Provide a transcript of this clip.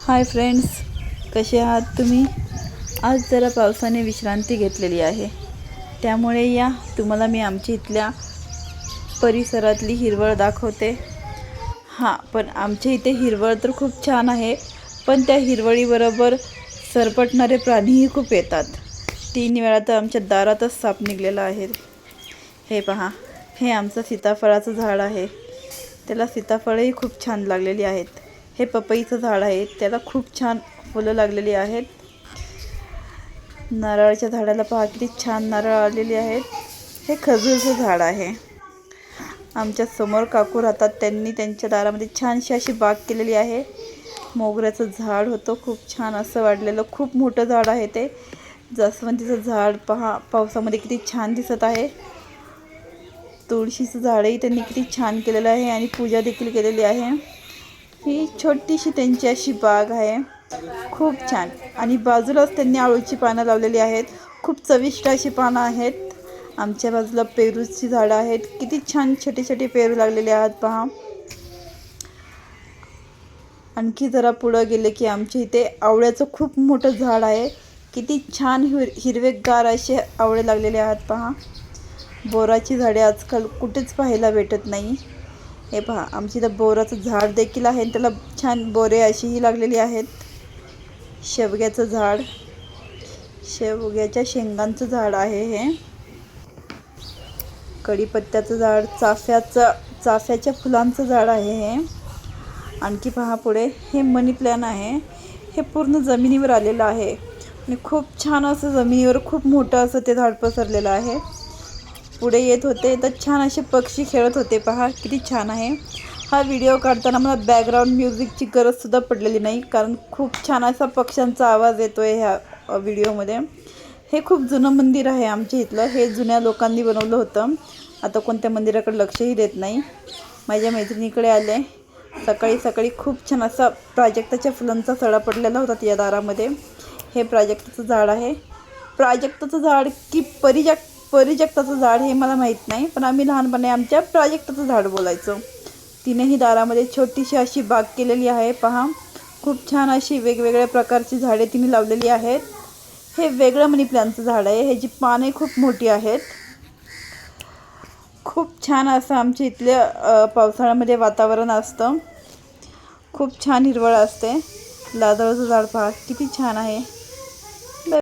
Hi friends कसे आहात तुम्ही? आज जरा पावसाने विश्रांती घेतलेली आहे. त्यामुळे या तुम्हाला मी आमच्या इथल्या परिसरातली हिरवळ दाखवते. हां पण आमच्या इथे हिरवळ तर खूप छान आहे पण त्या हिरवळीबरोबर सरपटणारे प्राणीही खूप येतात. तीन वेळा तर आमच्या दारातच साप निघलेला आहे. हे पहा हे आमचं सीताफळाचं झाड आहे. त्याला सीताफळही खूप छान लागलेली आहेत. हे पपईचं झाड आहे. त्याला खूप छान फुलं लागलेली आहेत. नारळाच्या झाडाला पहा किती छान नारळ आलेली आहेत. हे खजूरचं झाड आहे. आमच्यासमोर काकू राहतात. त्यांनी त्यांच्या दारामध्ये छानशी अशी बाग केलेली आहे. मोगऱ्याचं झाड होतं. खूप छान असं वाढलेलं. खूप मोठं झाड आहे ते. जास्वंदीचं झाड पहा पावसामध्ये किती छान दिसत आहे. तुळशीचं झाडही त्यांनी किती छान केलेलं आहे आणि पूजा देखील केलेली आहे. ही छोटीशी त्यांची अशी बाग आहे. खूप छान. आणि बाजूलाच त्यांनी आळूची पानं लावलेली आहेत. खूप चविष्ट अशी पानं आहेत. आमच्या बाजूला पेरूची झाडं आहेत. किती छान छोटे छोटे पेरू लागलेले आहेत पहा. आणखी जरा पुढं गेले की आमच्या इथे आवळ्याचं खूप मोठं झाड आहे. किती छान हिर हिरवेगार असे आवळे लागलेले आहेत पहा. बोराची झाडे आजकाल कुठेच पाहायला भेटत नाही. हे पहा आमची इथं बोराचं झाड देखील आहे त्याला छान बोरे अशीही लागलेली आहेत. शेवग्याचं झाड शेवग्याच्या शेंगांचं झाड आहे हे. कढीपत्त्याचं झाड चाफ्याचं चाफ्याच्या फुलांचं झाड आहे हे. आणखी पहा पुढे हे मनी प्लॅन आहे. हे पूर्ण जमिनीवर आलेलं आहे. आणि खूप छान असं जमिनीवर खूप मोठं असं ते झाड पसरलेलं आहे. पुढे येत होते. तर छान असे पक्षी खेळत होते. पहा किती छान आहे. हा व्हिडिओ काढताना मला बॅकग्राऊंड म्युझिकची गरजसुद्धा पडलेली नाही. कारण खूप छान असा पक्ष्यांचा आवाज येतो आहे ह्या व्हिडिओमध्ये हे खूप जुनं मंदिर आहे आमच्या इथलं. हे जुन्या लोकांनी बनवलं होतं. आता कोणत्या मंदिराकडे लक्षही देत नाही. माझ्या मैत्रिणीकडे आले. सकाळी सकाळी खूप छान असा प्राजक्ताच्या फुलांचा सडा पडलेला होता या दारामध्ये. हे प्राजक्ताचं झाड आहे. प्राजक्ताचं झाड की परिजक परिजक्ताचं झाड हे मला माहीत नाही पण आम्ही लहानपणी आमच्या प्राजक्ताचं झाड बोलायचो. तिनेही दारामध्ये छोटीशी अशी बाग केलेली आहे पहा. खूप छान अशी वेगवेगळ्या प्रकारची झाडे तिने लावलेली आहेत. हे वेगळं मनी प्लॅनचं झाड आहे ह्याची पाने खूप मोठी आहेत. खूप छान असं आमच्या इथल्या पावसाळ्यामध्ये वातावरण असतं. खूप छान हिरवळ असते. लादळाचं झाड पहा किती छान आहे.